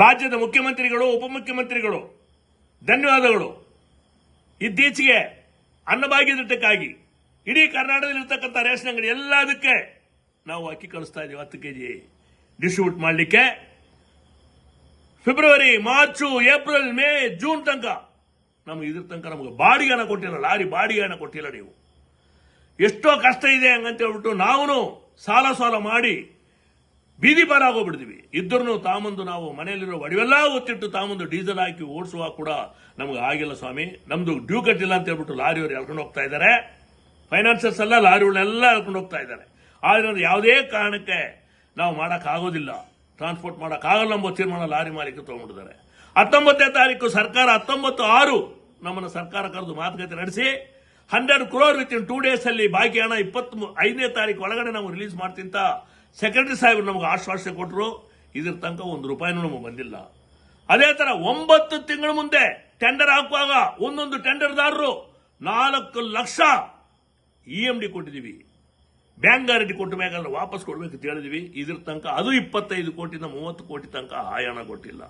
ರಾಜ್ಯದ ಮುಖ್ಯಮಂತ್ರಿಗಳು, ಉಪಮುಖ್ಯಮಂತ್ರಿಗಳು, ಧನ್ಯವಾದಗಳು. ಇತ್ತೀಚೆಗೆ ಅನ್ನಭಾಗ್ಯ ದಿಟ್ಟಕ್ಕಾಗಿ ಇಡೀ ಕರ್ನಾಟಕದಲ್ಲಿರ್ತಕ್ಕಂಥ ರೇಷನ್ ಅಂಗಡಿ ಎಲ್ಲದಕ್ಕೆ ನಾವು ಅಕ್ಕಿ ಕಳಿಸ್ತಾ ಇದ್ದೀವಿ ಹತ್ತು ಕೆಜಿ. ಡಿಸ್ಟ್ರಿಬ್ಯೂಟ್ ಮಾಡಲಿಕ್ಕೆ. February, March, April, May, June ತನಕ ನಮಗೆ ಇದ್ರ ತನಕ ನಮಗೆ ಬಾಡಿಗೆ ಹಣ ಕೊಟ್ಟಿಲ್ಲ, ಲಾರಿ ಬಾಡಿಗೆ ಹಣ ಕೊಟ್ಟಿಲ್ಲ ನೀವು. ಎಷ್ಟೋ ಕಷ್ಟ ಇದೆ ಹಂಗಂತ ಹೇಳ್ಬಿಟ್ಟು ನಾವು ಸಾಲ ಸಾಲ ಮಾಡಿ ಬೀದಿ ಪಾರಾಗೋಗ್ಬಿಡ್ತೀವಿ ಇದ್ರೂ ತಾಮಂದು ನಾವು ಮನೆಯಲ್ಲಿರೋ ಒಡವೆಲ್ಲ ಒತ್ತಿಟ್ಟು ತಾಮಂದು ಡೀಸೆಲ್ ಹಾಕಿ ಓಡಿಸುವಾಗ ಕೂಡ ನಮ್ಗೆ ಆಗಿಲ್ಲ ಸ್ವಾಮಿ. ನಮ್ದು ಡ್ಯೂ ಕಟ್ಟಿಲ್ಲ ಅಂತ ಹೇಳ್ಬಿಟ್ಟು ಲಾರಿಯವರು ಎಳ್ಕೊಂಡು ಹೋಗ್ತಾ ಇದ್ದಾರೆ ಫೈನಾನ್ಸರ್ಸ್ ಎಲ್ಲ ಲಾರಿಗಳನ್ನೆಲ್ಲ ಎಳ್ಕೊಂಡು ಹೋಗ್ತಾ ಇದ್ದಾರೆ ಆದ್ರೆ ಯಾವುದೇ ಕಾರಣಕ್ಕೆ ನಾವು ಮಾಡೋಕ್ಕಾಗೋದಿಲ್ಲ ಟ್ರಾನ್ಸ್ಪೋರ್ಟ್ ಮಾಡೋಕ್ಕಾಗಲ್ಲ ಎಂಬ ತೀರ್ಮಾನ ಲಾರಿ ಮಾಲೀಕರು ತೊಗೊಂಡಿದ್ದಾರೆ ಹತ್ತೊಂಬತ್ತನೇ ತಾರೀಕು ಸರ್ಕಾರ ಹತ್ತೊಂಬತ್ತು ಆರು ನಮ್ಮನ್ನು ಸರ್ಕಾರ ಕರೆದು ಮಾತುಕತೆ ನಡೆಸಿ hundred crore within two days ಅಲ್ಲಿ ಬಾಕಿ ಹಣ ಇಪ್ಪತ್ತ್ ಐದನೇ ತಾರೀಕು ಒಳಗಡೆ ನಾವು ರಿಲೀಸ್ ಮಾಡ್ತಿಂತ ಸೆಕ್ರೆಟರಿ ಸಾಹೇಬರು ನಮಗೆ ಆಶ್ವಾಸನೆ ಕೊಟ್ಟರು ಇದ್ರ ತನಕ ಒಂದು ರೂಪಾಯಿನೂ ನಮಗೆ ಬಂದಿಲ್ಲ. ಅದೇ ತರ ಒಂಬತ್ತು ತಿಂಗಳ ಮುಂದೆ ಟೆಂಡರ್ ಹಾಕುವಾಗ ಒಂದೊಂದು ಟೆಂಡರ್ದಾರರು ನಾಲ್ಕು ಲಕ್ಷ ಇ ಎಂ ಡಿ ಕೊಟ್ಟಿದ್ದೀವಿ ಬ್ಯಾಂಕ್ ಗ್ಯಾರಂಟಿ ಕೊಟ್ಟು ಬೇಕಾದ್ರೆ ವಾಪಸ್ ಕೊಡ್ಬೇಕು ಅಂತ ಇದ್ರ ತನಕ ಅದು ಇಪ್ಪತ್ತೈದು ಕೋಟಿಯಿಂದ ಮೂವತ್ತು ಕೋಟಿ ತನಕ ಆಯಾಣ ಕೊಟ್ಟಿಲ್ಲ.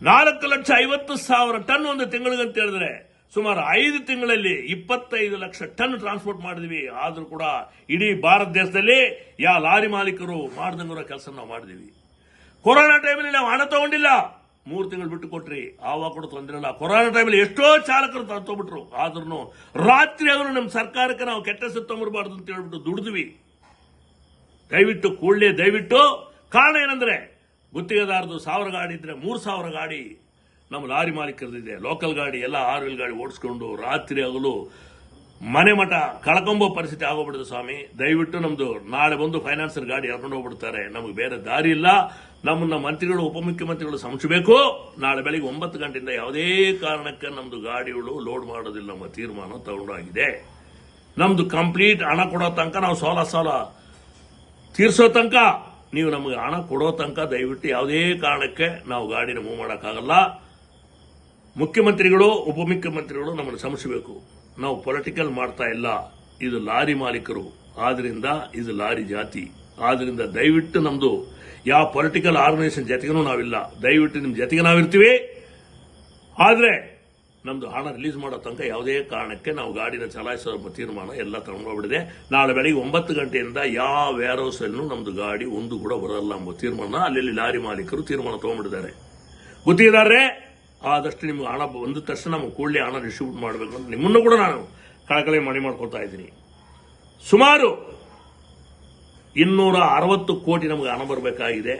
ನಾಲ್ಕು ಲಕ್ಷ ಐವತ್ತು ಸಾವಿರ ಟನ್ ಒಂದು ತಿಂಗಳಿಗೆ ಅಂತ ಹೇಳಿದ್ರೆ ಸುಮಾರು ಐದು ತಿಂಗಳಲ್ಲಿ ಇಪ್ಪತ್ತೈದು ಲಕ್ಷ ಟನ್ ಟ್ರಾನ್ಸ್ಪೋರ್ಟ್ ಮಾಡಿದ್ವಿ. ಆದರೂ ಕೂಡ ಇಡೀ ಭಾರತ ದೇಶದಲ್ಲಿ ಯಾವ ಲಾರಿ ಮಾಲೀಕರು ಮಾಡ್ದಂಗಿರೋ ಕೆಲಸ ನಾವು ಮಾಡಿದ್ವಿ. ಕೊರೋನಾ ಟೈಮಲ್ಲಿ ನಾವು ಹಣ ತಗೊಂಡಿಲ್ಲ. ಮೂರು ತಿಂಗಳು ಬಿಟ್ಟು ಕೊಟ್ರಿ. ಆವಾಗ ಕೂಡ ತೊಂದರೆ ಇಲ್ಲ. ಕೊರೋನಾ ಟೈಮಲ್ಲಿ ಎಷ್ಟೋ ಚಾಲಕರು ತಗೊಂಡ್ಬಿಟ್ರು. ಆದ್ರೂ ರಾತ್ರಿ ಅವರು ನಮ್ಮ ಸರ್ಕಾರಕ್ಕೆ ನಾವು ಕೆಟ್ಟ ಹೆಸರು ತೊಗೊಂಬರ್ಬಾರ್ದು ಅಂತ ಹೇಳ್ಬಿಟ್ಟು ದುಡಿದ್ವಿ. ದಯವಿಟ್ಟು ಕೂಡಲೇ ದಯವಿಟ್ಟು ಕಾರಣ ಏನಂದ್ರೆ ಗುತ್ತಿಗೆದಾರದು ಸಾವಿರ ಗಾಡಿ ಇದ್ರೆ ಮೂರು ಸಾವಿರ ಗಾಡಿ ನಮ್ಮ ಲಾರಿ ಮಾಲೀಕರದಿದೆ. ಲೋಕಲ್ ಗಾಡಿ, ಎಲ್ಲ ಆರ್ ವೀಲ್ ಗಾಡಿ ಓಡಿಸ್ಕೊಂಡು ರಾತ್ರಿ ಹಗಲು ಮನೆ ಮಠ, ಕಳ್ಕೊಂಬೋ ಪರಿಸ್ಥಿತಿ ಆಗೋಗ್ಬಿಡುತ್ತೆ ಸ್ವಾಮಿ. ದಯವಿಟ್ಟು ನಮ್ಮದು ನಾಳೆ ಬಂದು ಫೈನಾನ್ಸರ್ ಗಾಡಿ ಎಳ್ಕೊಂಡು ಹೋಗ್ಬಿಡ್ತಾರೆ. ನಮಗೆ ಬೇರೆ ದಾರಿ ಇಲ್ಲ. ನಮ್ಮನ್ನ ಮಂತ್ರಿಗಳು, ಉಪಮುಖ್ಯಮಂತ್ರಿಗಳು ಸಂಶಬೇಕು ನಾಳೆ ಬೆಳಿಗ್ಗೆ ಒಂಬತ್ತು ಗಂಟೆಯಿಂದ ಯಾವುದೇ ಕಾರಣಕ್ಕೆ ನಮ್ಮದು ಗಾಡಿಗಳು ಲೋಡ್ ಮಾಡೋದಿಲ್ಲ ನಮ್ಮ ತೀರ್ಮಾನ ತಗೊಂಡಾಗಿದೆ. ನಮ್ಮದು ಕಂಪ್ಲೀಟ್ ಹಣ ಕೊಡೋ ತನಕ ನಾವು ಸಾಲ ಸಾಲ ತೀರಿಸೋ ತನಕ ನೀವು ನಮಗೆ ಹಣ ಕೊಡೋ ತನಕ ದಯವಿಟ್ಟು ಯಾವುದೇ ಕಾರಣಕ್ಕೆ ನಾವು ಗಾಡಿನ ಮೂವ್ ಮಾಡೋಕ್ಕಾಗಲ್ಲ. ಮುಖ್ಯಮಂತ್ರಿಗಳು, ಉಪಮುಖ್ಯಮಂತ್ರಿಗಳು ನಮ್ಮನ್ನು ಶ್ರಮಿಸಬೇಕು. ನಾವು ಪೊಲಿಟಿಕಲ್ ಮಾಡ್ತಾ ಇಲ್ಲ. ಇದು ಲಾರಿ ಮಾಲೀಕರು. ಆದ್ರಿಂದ ಇದು ಲಾರಿ ಜಾತಿ. ಆದ್ರಿಂದ ದಯವಿಟ್ಟು ನಮ್ದು ಯಾವ ಪೊಲಿಟಿಕಲ್ ಆರ್ಗನೈಸೇಷನ್ ಜೊತೆಗೂ ನಾವಿಲ್ಲ. ದಯವಿಟ್ಟು ನಿಮ್ ಜೊತೆಗೆ ನಾವಿರ್ತೀವಿ. ಆದ್ರೆ ನಮ್ದು ಹಣ ರಿಲೀಸ್ ಮಾಡೋ ತನಕ ಯಾವುದೇ ಕಾರಣಕ್ಕೆ ನಾವು ಗಾಡಿನ ಚಲಾಯಿಸೋ ತೀರ್ಮಾನ ಎಲ್ಲ ತಗೊಂಡೋಗ್ಬಿಡಿದೆ ನಾಳೆ ಬೆಳಿಗ್ಗೆ ಒಂಬತ್ತು ಗಂಟೆಯಿಂದ ಯಾವ ವೇರ್ ಹೌಸ್ ಅಲ್ಲೂ ನಮ್ದು ಗಾಡಿ ಒಂದು ಕೂಡ ಬರಲ್ಲ ಎಂಬ ತೀರ್ಮಾನ. ಅಲ್ಲಿ ಲಾರಿ ಮಾಲೀಕರು ತೀರ್ಮಾನ ತಗೊಂಡ್ಬಿಟ್ಟಿದ್ದಾರೆ. ಗುತ್ತಿಗೆದಾರರೇ ಆದಷ್ಟು ನಿಮ್ಗೆ ಹಣ ಬಂದ ತಕ್ಷಣ ನಮ್ಗೆ ಕೂಡಲೇ ಹಣ ಡಿಸ್ಟ್ರಿಬ್ಯೂಟ್ ಮಾಡಬೇಕು ಅಂತ ನಿಮ್ಮನ್ನು ಕೂಡ ನಾನು ಕಳಕಳಿ ಮಣಿ ಮಾಡ್ಕೊಳ್ತಾ ಇದ್ದೀನಿ. ಸುಮಾರು ಇನ್ನೂರ ಅರವತ್ತು ಕೋಟಿ ನಮಗೆ ಹಣ ಬರಬೇಕಾಗಿದೆ.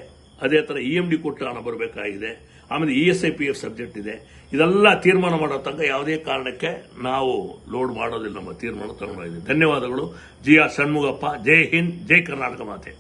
ಅದೇ ಥರ ಇ ಎಂ ಡಿ ಕೊಟ್ಟು ಹಣ ಬರಬೇಕಾಗಿದೆ. ಆಮೇಲೆ E S I P F subject ಇದೆ. ಇದೆಲ್ಲ ತೀರ್ಮಾನ ಮಾಡೋ ತನಕ ಯಾವುದೇ ಕಾರಣಕ್ಕೆ ನಾವು ಲೋಡ್ ಮಾಡೋದಿಲ್ಲ ನಮ್ಮ ತೀರ್ಮಾನ ತಗೊಂಡಿದ್ದೀವಿ ಧನ್ಯವಾದಗಳು. G R Shanmugappa. ಜೈ ಹಿಂದ್, ಜೈ ಕರ್ನಾಟಕ ಮಾತೆ.